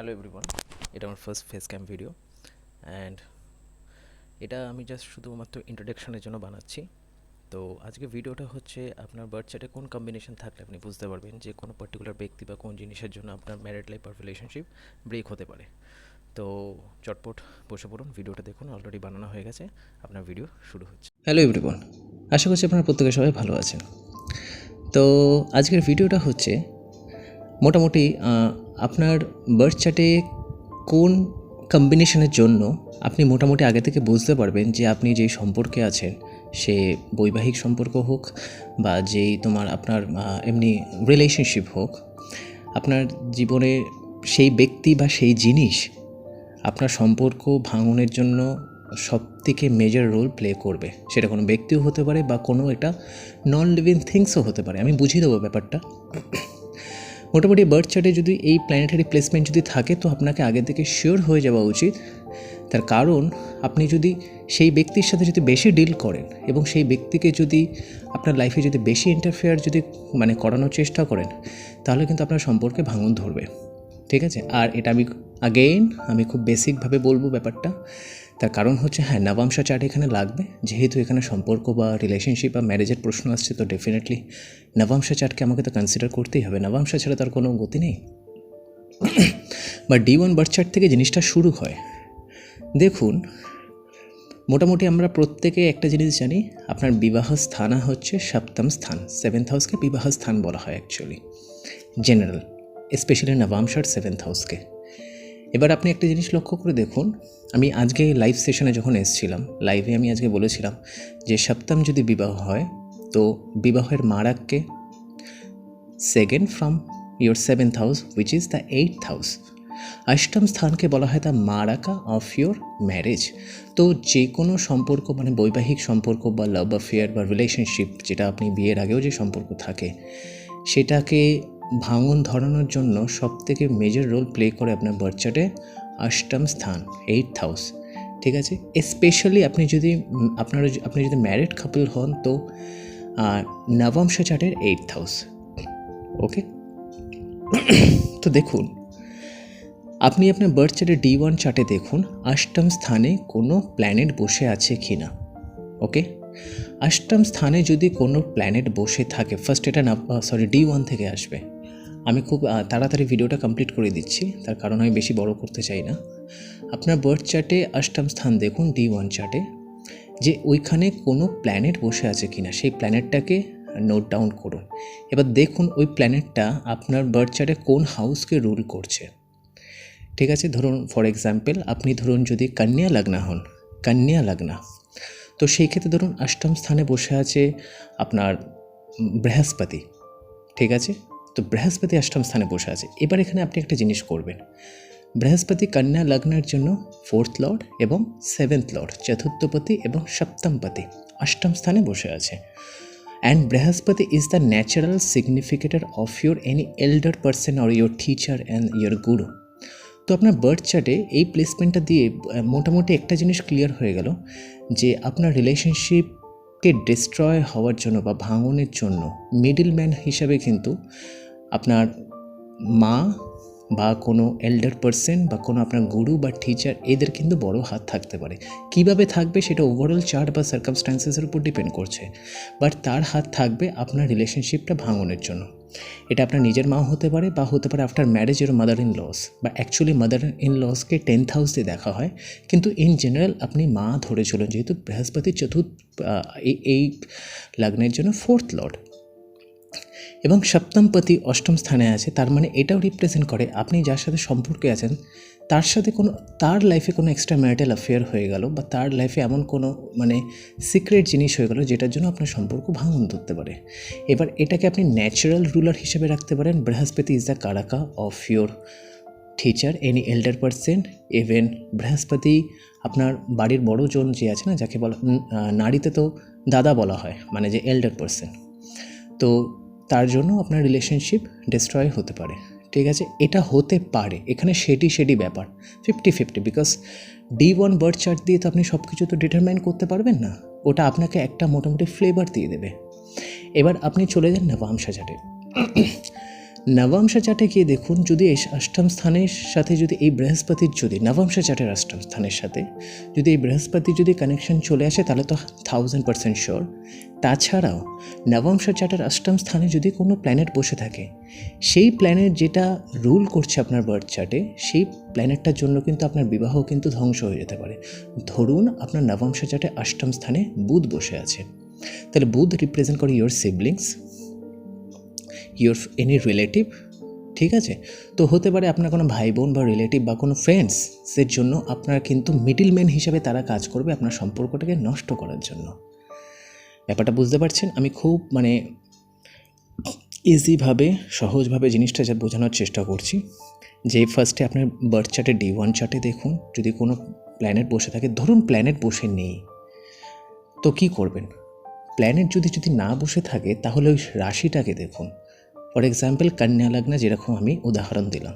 Hello everyone এটা আমার first face cam video and এটা আমি জাস্ট শুধুমাত্র ইন্ট্রোডাকশনের জন্য বানাচ্ছি। তো আজকে ভিডিওটা হচ্ছে আপনার বার্থ চার্টে কোন কম্বিনেশন থাকলে আপনি বুঝতে পারবেন যে কোনো পার্টিকুলার ব্যক্তি বা কোন জিনিসের জন্য আপনার ম্যারিড লাইফ আর রিলেশনশিপ ব্রেক হতে পারে। তো চটপট বসে পড়ুন ভিডিওটা দেখুন অলরেডি বানানো হয়ে গেছে, আপনার ভিডিও শুরু হচ্ছে। হ্যালো এভরিওয়ান আশা করছি আপনারা প্রত্যেকে সবাই ভালো আছেন। তো আজকের ভিডিওটা হচ্ছে মোটামুটি আপনার বার্থ চার্টে কোন কম্বিনেশনের জন্য আপনি মোটামুটি আগে থেকে বুঝতে পারবেন যে আপনি যেই সম্পর্কে আছেন, সে বৈবাহিক সম্পর্ক হোক বা যেই তোমার আপনার এমনি রিলেশনশিপ হোক, আপনার জীবনে সেই ব্যক্তি বা সেই জিনিস আপনার সম্পর্ক ভাঙনের জন্য সব থেকে মেজর রোল প্লে করবে। সেটা কোনো ব্যক্তিও হতে পারে বা কোনো এটা নন লিভিং থিংসও হতে পারে। আমি বুঝিয়ে দেবো ব্যাপারটা। মোটামুটি বার্থ চার্টে যদি এই প্ল্যানেটারি প্লেসমেন্ট যদি থাকে, তো আপনাকে আগে থেকে শিওর হয়ে যাওয়া উচিত। তার কারণ, আপনি যদি সেই ব্যক্তির সাথে যদি বেশি ডিল করেন এবং সেই ব্যক্তিকে যদি আপনার লাইফে যদি বেশি ইন্টারফেয়ার যদি মানে করানোর চেষ্টা করেন, তাহলে কিন্তু আপনার সম্পর্কে ভাঙন ধরবে। ঠিক আছে? আর এটা আমি আগেইন আমি খুব বেসিকভাবে বলব ব্যাপারটা। তার কারণ হচ্ছে হ্যাঁ নবাংশা চার্ট এখানে লাগবে। যেহেতু এখানে সম্পর্ক বা রিলেশনশিপ বা ম্যারেজের প্রশ্ন আসছে, তো ডেফিনেটলি নবাংশা চার্টকে আমাকে তো কনসিডার করতেই হবে। নবাংশা ছাড়া তার কোনো গতি নেই। বা ডি ওয়ান বার্থ চার্ট থেকে জিনিসটা শুরু হয়। দেখুন, মোটামুটি আমরা প্রত্যেকে একটা জিনিস জানি, আপনার বিবাহ স্থানা হচ্ছে সপ্তম স্থান। সেভেন্থ হাউসকে বিবাহ স্থান বলা হয় অ্যাকচুয়ালি জেনারেল স্পেশালি নবামশার সেভেন্থ হাউসকে এবার আপনি একটা জিনিস লক্ষ্য করে দেখুন, আমি আজকে লাইভ সেশনে যখন এসেছিলাম লাইভে আমি আজকে বলেছিলাম যে সপ্তম যদি বিবাহ হয়, তো বিবাহের মারাককে second from your seventh house which is the eight house অষ্টম স্থানকে বলা হয় the maraka of your marriage তো যে কোনো সম্পর্ক মানে বৈবাহিক সম্পর্ক বা লাভ অ্যাফেয়ার বা রিলেশনশিপ যেটা আপনি বিয়ের আগেও যে সম্পর্ক থাকে, সেটাকে ভাঙন ধরানোর জন্য সবথেকে মেজর রোল প্লে করে আপনার বার্চার্টে অষ্টম স্থান এইট হাউস ঠিক আছে? স্পেশালি আপনি যদি, আপনারা আপনি যদি ম্যারিড কাপল হন তো নবংশ চার্টের এইটথ হাউস ওকে তো দেখুন, আপনি আপনার বার্থ চার্টে ডি ওয়ান চার্টে দেখুন অষ্টম স্থানে কোনো প্ল্যানেট বসে আছে কি না ওকে অষ্টম স্থানে যদি কোনো প্ল্যানেট বসে থাকে ফার্স্ট এটা সরি ডি ওয়ান থেকে আসবে। আমি খুব তাড়াতাড়ি ভিডিওটা কমপ্লিট করে দিচ্ছি, তার কারণ আমি বেশি বড় করতে চাই না। আপনার বার্থ চার্টে অষ্টম স্থান দেখুন ডি ওয়ান চার্টে যে ওইখানে কোনো প্ল্যানেট বসে আছে কিনা, সেই প্ল্যানেটটাকে নোট ডাউন করুন। এবার দেখুন ওই প্ল্যানেটটা আপনার বার্থ চার্টে কোন হাউসকে রুল করছে। ঠিক আছে, ধরুন ফর এক্সাম্পল আপনি ধরুন যদি কন্যা লগ্না হন, কন্যা লগ্না, তো সেই ক্ষেত্রে ধরুন অষ্টম স্থানে বসে আছে আপনার বৃহস্পতি, ঠিক আছে? তো বৃহস্পতি অষ্টম স্থানে বসে আছে। এবার এখানে আপনি একটা জিনিস করবেন। বৃহস্পতি, কন্যা লগ্নের জন্য ফোর্থ লর্ড এবং সেভেন্থ লর্ড চতুর্থপতি এবং সপ্তমপতি অষ্টম স্থানে বসে আছে। And Brihaspati is the natural significator of your any elder person or your teacher and your guru তো আপনার বার্থ চার্টে এই প্লেসমেন্টটা দিয়ে মোটামুটি একটা জিনিস ক্লিয়ার হয়ে গেল যে আপনার রিলেশনশিপকে ডিস্ট্রয় হওয়ার জন্য বা ভাঙনের জন্য মিডল ম্যান হিসাবে কিন্তু আপনার মা বা কোনো এল্ডার পার্সন বা কোনো আপনার গুরু বা টিচার এদের কিন্তু বড় হাত থাকতে পারে। কীভাবে থাকবে সেটা ওভারঅল চার্ট বা সার্কামস্টান্সেসের উপর ডিপেন্ড করছে। বাট তার হাত থাকবে আপনার রিলেশনশিপটা ভাঙনের জন্য। এটা আপনার নিজের মা হতে পারে বা হতে পারে আফটার ম্যারেজ এর মাদার ইন লস বা অ্যাকচুয়ালি মাদার ইন লসকে টেন্থ হাউস দেখা হয়। কিন্তু ইন জেনারেল আপনি মা ধরে চলুন, যেহেতু বৃহস্পতি চতুর্থ এই- এই লগ্নের জন্য ফোর্থ লর্ড এবং সপ্তমপতি অষ্টম স্থানে আছে, তার মানে এটাও রিপ্রেজেন্ট করে আপনি যার সাথে সম্পর্কে আছেন, তার সাথে কোনো, তার লাইফে কোনো এক্সট্রা ম্যারিটাল অ্যাফেয়ার হয়ে গেল বা তার লাইফে এমন কোনো মানে সিক্রেট জিনিস হয়ে গেল যেটার জন্য আপনার সম্পর্ক ভাঙন ধরতে পারে। এবার এটাকে আপনি ন্যাচারাল রুলার হিসেবে রাখতে পারেন। Brihaspati is the karaka of your teacher any elder person even Brihaspati আপনার বাড়ির বড় জন যে আছে না, যাকে বলা নারীতে তো দাদা বলা হয় মানে যে এল্ডার পার্সন তো তার জন্য আপনার রিলেশনশিপ ডিস্ট্রয় হতে পারে। ঠিক আছে? এটা হতে পারে। এখানে সেটি সেটি ব্যাপার। Fifty fifty because D one birth chart দিয়ে তো আপনি সব কিছু তো ডিটারমাইন করতে পারবেন না। ওটা আপনাকে একটা মোটামুটি ফ্লেভার দিয়ে দেবে। এবার আপনি চলে যান না বামসা চার্টে নবাংশ চাটে গিয়ে দেখুন, যদি এই অষ্টম স্থানের সাথে যদি এই বৃহস্পতির যদি নবাংশ চাটের অষ্টম স্থানের সাথে যদি এই বৃহস্পতির যদি কানেকশন চলে আসে, তাহলে তো থাউজেন্ড পার্সেন্ট শিওর তাছাড়াও নবাংশ চাটের অষ্টম স্থানে যদি কোনো প্ল্যানেট বসে থাকে, সেই প্ল্যানেট যেটা রুল করছে আপনার বার্থ চার্টে সেই প্ল্যানেটটার জন্য কিন্তু আপনার বিবাহ কিন্তু ধ্বংস হয়ে যেতে পারে। ধরুন, আপনার নবংশ চার্টে অষ্টম স্থানে বুধ বসে আছে। তাহলে বুধ রিপ্রেজেন্ট করে your siblings your any relative ঠিক আছে? তো হতে পারে আপনার কোনো ভাই বোন বা রিলেটিভ বা কোনো ফ্রেন্ডসের জন্য আপনার কিন্তু মিডিল ম্যান হিসাবে তারা কাজ করবে আপনার সম্পর্কটাকে নষ্ট করার জন্য। ব্যাপারটা বুঝতে পারছেন? আমি খুব মানে ইজিভাবে সহজভাবে জিনিসটা যা বোঝানোর চেষ্টা করছি। যে ফার্স্টে আপনার বার্থ চার্টে ডি ওয়ান চার্টে দেখুন, যদি কোনো প্ল্যানেট বসে থাকে, ধরুন প্ল্যানেট বসে নেই, তো কি করবেন? প্ল্যানেট যদি যদি না বসে থাকে, তাহলে ওই রাশিটাকে দেখুন। ফর এক্সাম্পল কন্যা লগ্ন যেরকম আমি উদাহরণ দিলাম।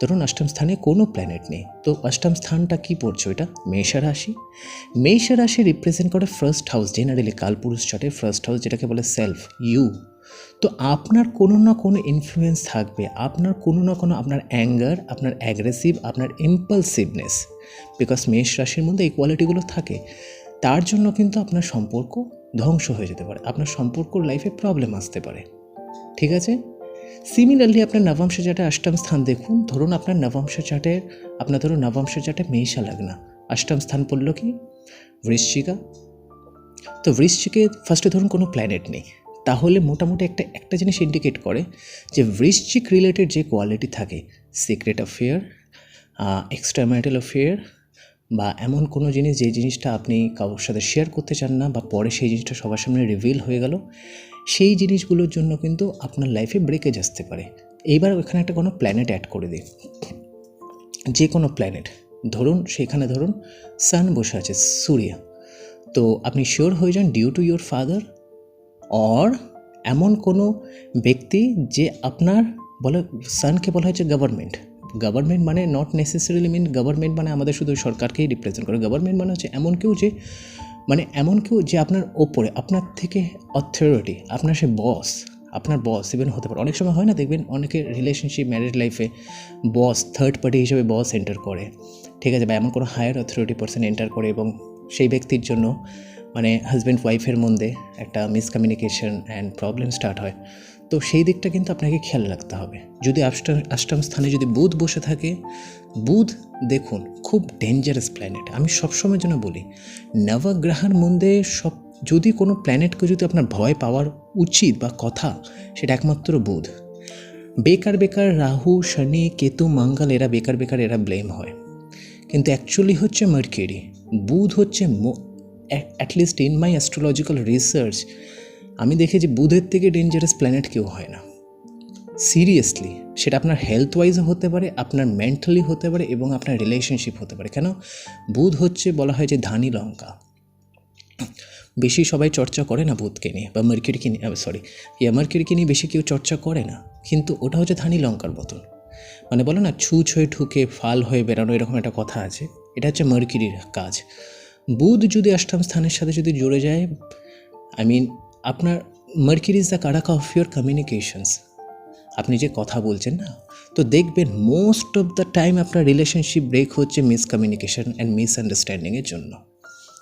ধরুন অষ্টম স্থানে কোনো প্ল্যানেট নেই। তো অষ্টম স্থানটা কি পড়ছে ওইটা? মেষ রাশি। মেষ রাশি রিপ্রেজেন্ট করে ফার্স্ট হাউস জেনারেলি কালপুরুষ চার্টে ফার্স্ট হাউস যেটাকে বলে সেলফ ইউ তো আপনার কোনো না কোনো ইনফ্লুয়েন্স থাকবে। আপনার কোনো না কোনো আপনার অ্যাঙ্গার আপনার অ্যাগ্রেসিভ আপনার ইম্পালসিভনেস বিকজ মেষ রাশির মধ্যে এই কোয়ালিটিগুলো থাকে। তার জন্য কিন্তু আপনার সম্পর্ক ধ্বংস হয়ে যেতে পারে। আপনার সম্পর্ক লাইফে প্রবলেম আসতে পারে। ঠিক আছে? সিমিলারলি আপনার নবংশ চাটে অষ্টম স্থান দেখুন। ধরুন আপনার নবংশ চাটের আপনার ধরুন নবংশ চাটে মেষা লাগনা। অষ্টম স্থান পড়ল কি? বৃশ্চিকা। তো বৃশ্চিকে ফার্স্টে ধরুন কোনো প্ল্যানেট নেই। তাহলে মোটামুটি একটা একটা জিনিস ইন্ডিকেট করে যে বৃশ্চিক রিলেটেড যে কোয়ালিটি থাকে secret affair extra marital affair বা এমন কোনো জিনিস যে জিনিসটা আপনি কারোর সাথে শেয়ার করতে চান না, বা পরে সেই জিনিসটা সবার সামনে রিভিল হয়ে গেল সেই জিনিসগুলোর জন্য কিন্তু আপনার লাইফে ব্রেকেজ আসতে পারে। এইবার ওখানে একটা কোনো প্ল্যানেট অ্যাড করে দিই। যে কোনো প্ল্যানেট ধরুন সেখানে ধরুন সান বসে আছে, সূর্য। তো আপনি শিওর হয়ে যান due to your father or এমন কোনো ব্যক্তি যে আপনার বলে সানকে বলা হয়েছে গভর্নমেন্ট গভর্নমেন্ট মানে নট নেসেসারিলি মিন গভর্নমেন্ট মানে আমাদের শুধু সরকারকেই রিপ্রেজেন্ট করে। গভর্নমেন্ট মানে হচ্ছে এমন কেউ যে মানে এমন কেউ যে আপনার ওপরে, আপনার থেকে অথরিটি আপনার সে বস আপনার বস ইভেন হতে পারে। অনেক সময় হয় না, দেখবেন অনেকের রিলেশনশিপ ম্যারিড লাইফে বস থার্ড পার্টি হিসেবে বস এন্টার করে। ঠিক আছে, বা এমন কোনো হায়ার অথরিটি পার্সন এন্টার করে এবং সেই ব্যক্তির জন্য মানে হাজব্যান্ড ওয়াইফের মধ্যে একটা মিসকমিউনিকেশন অ্যান্ড প্রবলেম স্টার্ট হয়। তো সেই দিকটা কিন্তু আপনাকে খেয়াল রাখতে হবে। যদি অষ্টম অষ্টম স্থানে যদি বুধ বসে থাকে, বুধ দেখুন খুব ডেঞ্জারাস প্ল্যানেট আমি সবসময় জন্য বলি, নবগ্রহের মধ্যে সব, যদি কোনো প্ল্যানেটকে যদি আপনার ভয় পাওয়ার উচিত বা কথা, সেটা একমাত্র বুধ। বেকার বেকার রাহু, শনি, কেতু, মঙ্গল, এরা বেকার বেকার, এরা ব্লেম হয়। কিন্তু অ্যাকচুয়ালি হচ্ছে মার্কেরি বুধ হচ্ছে at least in my astrological research আমি দেখেছি বুধের থেকে ডেঞ্জারাস প্ল্যানেট কেউ হয় না। সিরিয়াসলি সেটা আপনার হেলথ ওয়াইজও হতে পারে, আপনার মেন্টালি হতে পারে এবং আপনার রিলেশনশিপ হতে পারে। কেন? বুধ হচ্ছে বলা হয় যে ধানি লঙ্কা। বেশি সবাই চর্চা করে না বুধকে নিয়ে, বা মার্কিরিকে নিয়ে সরি ইয়া মার্কিরিকে নিয়ে বেশি কেউ চর্চা করে না, কিন্তু ওটা হচ্ছে ধানি লঙ্কার মতন। মানে বলো না ছুঁচ হয়ে ঠুকে, ফাল হয়ে বেরানো এরকম একটা কথা আছে। এটা হচ্ছে মার্কিরির কাজ। বুধ যদি অষ্টম স্থানের সাথে যদি জুড়ে যায় আই মিন আপনার মার্কির is the কারাকা of your communications আপনি যে কথা বলছেন না, তো দেখবেন মোস্ট অফ দ্য টাইম আপনার রিলেশনশিপ ব্রেক হচ্ছে মিসকমিউনিকেশন অ্যান্ড মিসআন্ডারস্ট্যান্ডিংয়ের জন্য।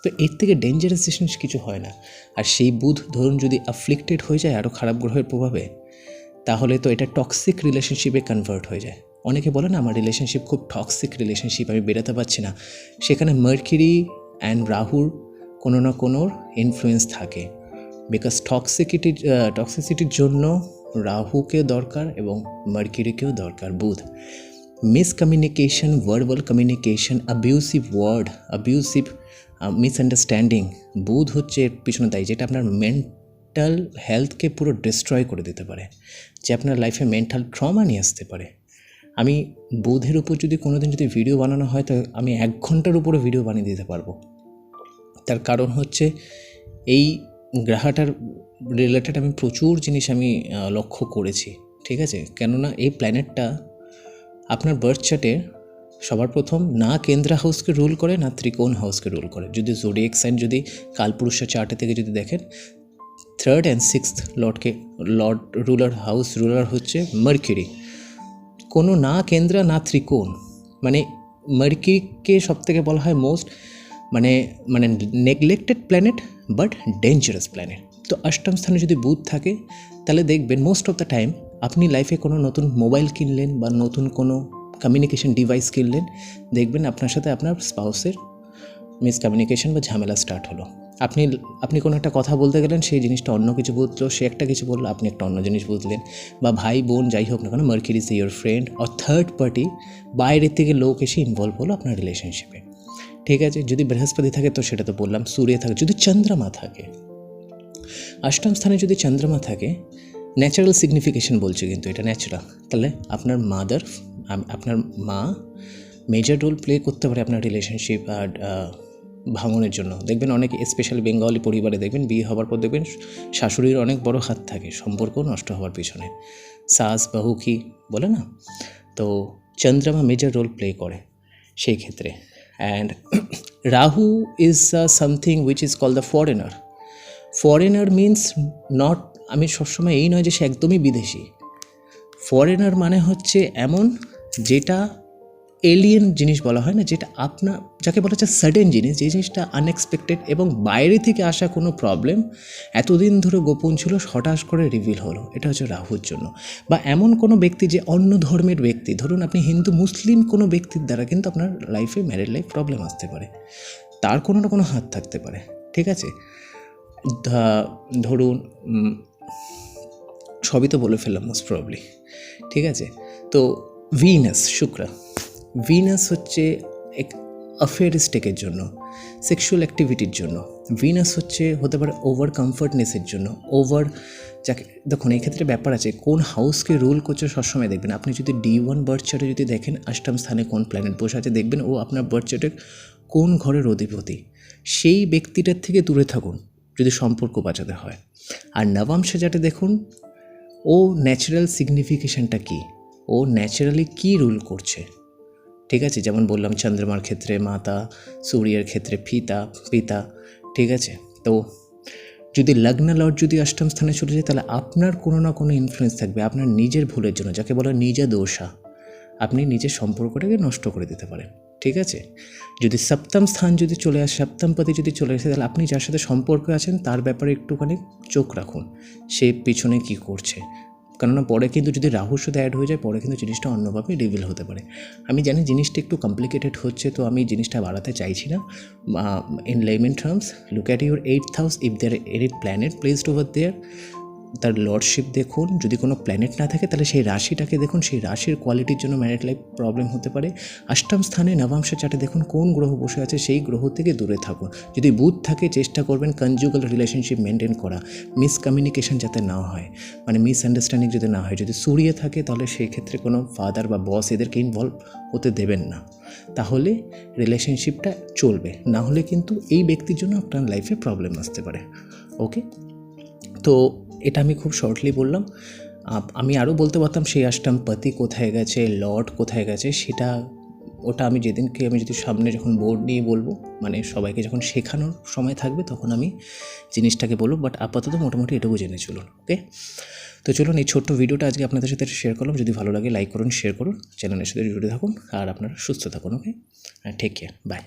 তো এর থেকে ডেঞ্জারাস জিনিস কিছু হয় না। আর সেই বুধ ধরুন যদি অ্যাফ্লিক্টেড হয়ে যায় আরও খারাপ গ্রহের প্রভাবে, তাহলে তো এটা টক্সিক রিলেশনশিপে কনভার্ট হয়ে যায়। অনেকে বলে না, আমার রিলেশনশিপ খুব টক্সিক রিলেশনশিপ আমি বেরোতে পারছি না। সেখানে মার্কিরি অ্যান্ড রাহুর কোনো না কোনো ইনফ্লুয়েন্স থাকে। বিকজ টক্সিকিটি টক্সিসিটির জন্য রাহুকে দরকার এবং মার্কিরিকেও দরকার, Budh. Miscommunication verbal communication abusive word abusive misunderstanding Budh হচ্ছে এর পিছনে দায়ী, যেটা আপনার মেন্টাল হেলথকে পুরো ডিস্ট্রয় করে দিতে পারে, যে আপনার লাইফে মেন্টাল ট্রমা নিয়ে আসতে পারে। আমি বুধের উপর যদি কোনো দিন যদি ভিডিও বানানো হয়, তো আমি এক ঘণ্টার উপরে ভিডিও বানিয়ে দিতে পারব। তার কারণ হচ্ছে এই গ্রহটার রিলেটেড আমি প্রচুর জিনিস আমি লক্ষ্য করেছি, ঠিক আছে? কেননা এই প্ল্যানেটটা আপনার বার্থ চার্টে সবার প্রথম না কেন্দ্রা হাউসকে রুল করে, না ত্রিকোণ হাউসকে রুল করে। যদি জোডিয়েক সাইন যদি কালপুরুষের চার্টে থেকে যদি দেখেন থার্ড অ্যান্ড সিক্সথ লর্ডকে লর্ড রুলার হাউস রুলার হচ্ছে মার্কিউরি কোনো না কেন্দ্র, না ত্রিকোণ মানে মার্কিউরিকে সব থেকে বলা হয় মোস্ট মানে মানে neglected planet but dangerous planet তো অষ্টম স্থানে যদি বুধ থাকে, তাহলে দেখবেন মোস্ট অফ দ্য টাইম আপনি লাইফে কোনো নতুন মোবাইল কিনলেন বা নতুন কোনো কমিউনিকেশন ডিভাইস কিনলেন, দেখবেন আপনার সাথে আপনার স্পাউসের মিসকমিউনিকেশন বা ঝামেলা স্টার্ট হলো। আপনি আপনি কোনো একটা কথা বলতে গেলেন, সেই জিনিসটা অন্য কিছু বুঝলো, সে একটা কিছু বলল, আপনি একটা অন্য জিনিস বুঝলেন। বা ভাই, বোন, যাই হোক না কেন Mercury is your friend or third party বাইরের থেকে লোক এসে ইনভলভ হলো আপনার রিলেশনশিপে ঠিক আছে? যদি বৃহস্পতি থাকে তো সেটা তো বললাম, সূর্য থাকে। যদি চন্দ্রমা থাকে, অষ্টম স্থানে যদি চন্দ্রমা থাকে ন্যাচারাল সিগনিফিকেশন বলছে কিন্তু এটা ন্যাচারাল তাহলে আপনার মাদার আপনার মা মেজর রোল প্লে করতে পারে আপনার রিলেশনশিপ আর ভাঙনের জন্য। দেখবেন অনেক স্পেশাল বেঙ্গলি পরিবারে দেখবেন, বিয়ে হওয়ার পর দেখবেন শাশুড়ির অনেক বড় হাত থাকে, সম্পর্ক নষ্ট হওয়ার পিছনে। সাস, বাহু কি, বলে না? তো চন্দ্রমা মেজর রোল প্লে করে সেই ক্ষেত্রে। And Rahu is something which is call the foreigner foreigner means not আমি সবসময় এই নয় যে সে একদমই বিদেশি। ফরেনার মানে হচ্ছে এমন যেটা এলিয়েন জিনিস বলা হয় না, যেটা আপনার যাকে বলা হচ্ছে সাডেন জিনিস, যে জিনিসটা আনএক্সপেক্টেড এবং বাইরে থেকে আসা কোনো প্রবলেম এতদিন ধরে গোপন ছিল, হঠাৎ করে রিভিল হলো। এটা হচ্ছে রাহুর জন্য। বা এমন কোনো ব্যক্তি যে অন্য ধর্মের ব্যক্তি, ধরুন আপনি হিন্দু, মুসলিম কোনো ব্যক্তির দ্বারা কিন্তু আপনার লাইফে ম্যারিড লাইফ প্রবলেম আসতে পারে। তার কোনো না কোনো হাত থাকতে পারে, ঠিক আছে? ধরুন সবই তো বলে ফেললাম মোস্ট প্রবলি ঠিক আছে? তো ভিনাস শুক্র ভিনাস হচ্ছে এক অ্যাফেয়ারিস্টিকের জন্য সেক্সুয়াল অ্যাক্টিভিটির জন্য। ভিনাস হচ্ছে হতে পারে ওভার কমফর্টনেসের জন্য ওভার যাকে, দেখুন, এই ক্ষেত্রে ব্যাপার আছে, কোন হাউসকে রুল করছে সবসময় দেখবেন। আপনি যদি ডি ওয়ান বার্থ চার্টে যদি দেখেন, অষ্টম স্থানে কোন প্ল্যানেট বসে আছে, দেখবেন ও আপনার বার্থ চার্টের কোন ঘরের অধিপতি। সেই ব্যক্তিটার থেকে দূরে থাকুন, যদি সম্পর্ক বাঁচাতে হয়। আর নবাংশে যাতে দেখুন, ও ন্যাচারাল সিগনিফিকেশানটা কী? ও ন্যাচারালি কী রুল করছে? ঠিক আছে? যেমন বললাম চন্দ্রমার ক্ষেত্রে মাতা, সূর্যের ক্ষেত্রে পিতা পিতা, ঠিক আছে? তো যদি লগ্ন লর্ড যদি অষ্টম স্থানে চলে যায়, তাহলে আপনার কোনো না কোনো ইনফ্লুয়েন্স থাকবে। আপনার নিজের ভুলের জন্য, যাকে বলা নিজা দোষা। আপনি নিজের সম্পর্কটাকে নষ্ট করে দিতে পারেন, ঠিক আছে? যদি সপ্তম স্থান যদি চলে আসে, সপ্তম পদে যদি চলে আসে, তাহলে আপনি যার সাথে সম্পর্কে আছেন, তার ব্যাপারে একটুখানি চোখ রাখুন। সে পিছনে কী করছে? কেননা পরে কিন্তু যদি রাহুর সাথে অ্যাড হয়ে যায়, পরে কিন্তু জিনিসটা অন্যভাবে রিভিল হতে পারে। আমি জানি জিনিসটা একটু কমপ্লিকেটেড হচ্ছে, তো আমি জিনিসটা বাড়াতে চাইছি না। In layman terms look at your eight house if there edit planet placed over there তার লর্ডশিপ দেখুন, যদি কোনো প্ল্যানেট না থাকে, তাহলে সেই রাশিটাকে দেখুন, সেই রাশির কোয়ালিটির জন্য ম্যারিড লাইফ প্রবলেম হতে পারে। অষ্টম স্থানে নবাংশ চার্টে দেখুন, কোন গ্রহ বসে আছে, সেই গ্রহ থেকে দূরে থাকুন। যদি বুধ থাকে, চেষ্টা করবেন কনজুগাল রিলেশনশিপ মেনটেন করা মিসকমিউনিকেশন যাতে না হয় মানে মিসআন্ডারস্ট্যান্ডিং যদি না হয়। যদি সূর্য থাকে, তাহলে সেই ক্ষেত্রে কোনো ফাদার বা বস এদেরকে ইনভলভ হতে দেবেন না। তাহলে রিলেশনশিপটা চলবে, না হলে কিন্তু এই ব্যক্তির জন্য আপনার লাইফে প্রবলেম আসতে পারে। ওকে তো এটা আমি খুব শর্টলি বললাম। আমি আরও বলতে পারতাম সেই অষ্টম পতি কোথায় গেছে, লর্ড কোথায় গেছে, সেটা, ওটা আমি যেদিনকে আমি যদি সামনে যখন বোর্ড নিয়ে বলব মানে সবাইকে যখন শেখানোর সময় থাকবে, তখন আমি জিনিসটাকে বলব বাট আপাতত মোটামুটি এটুকু জেনে চলুন ওকে তো চলুন এই ছোট্ট ভিডিওটা আজকে আপনাদের সাথে শেয়ার করলাম। যদি ভালো লাগে লাইক করুন শেয়ার করুন চ্যানেলের সাথে জুড়ে থাকুন, আর আপনারা সুস্থ থাকুন ওকে টেক কেয়ার বাই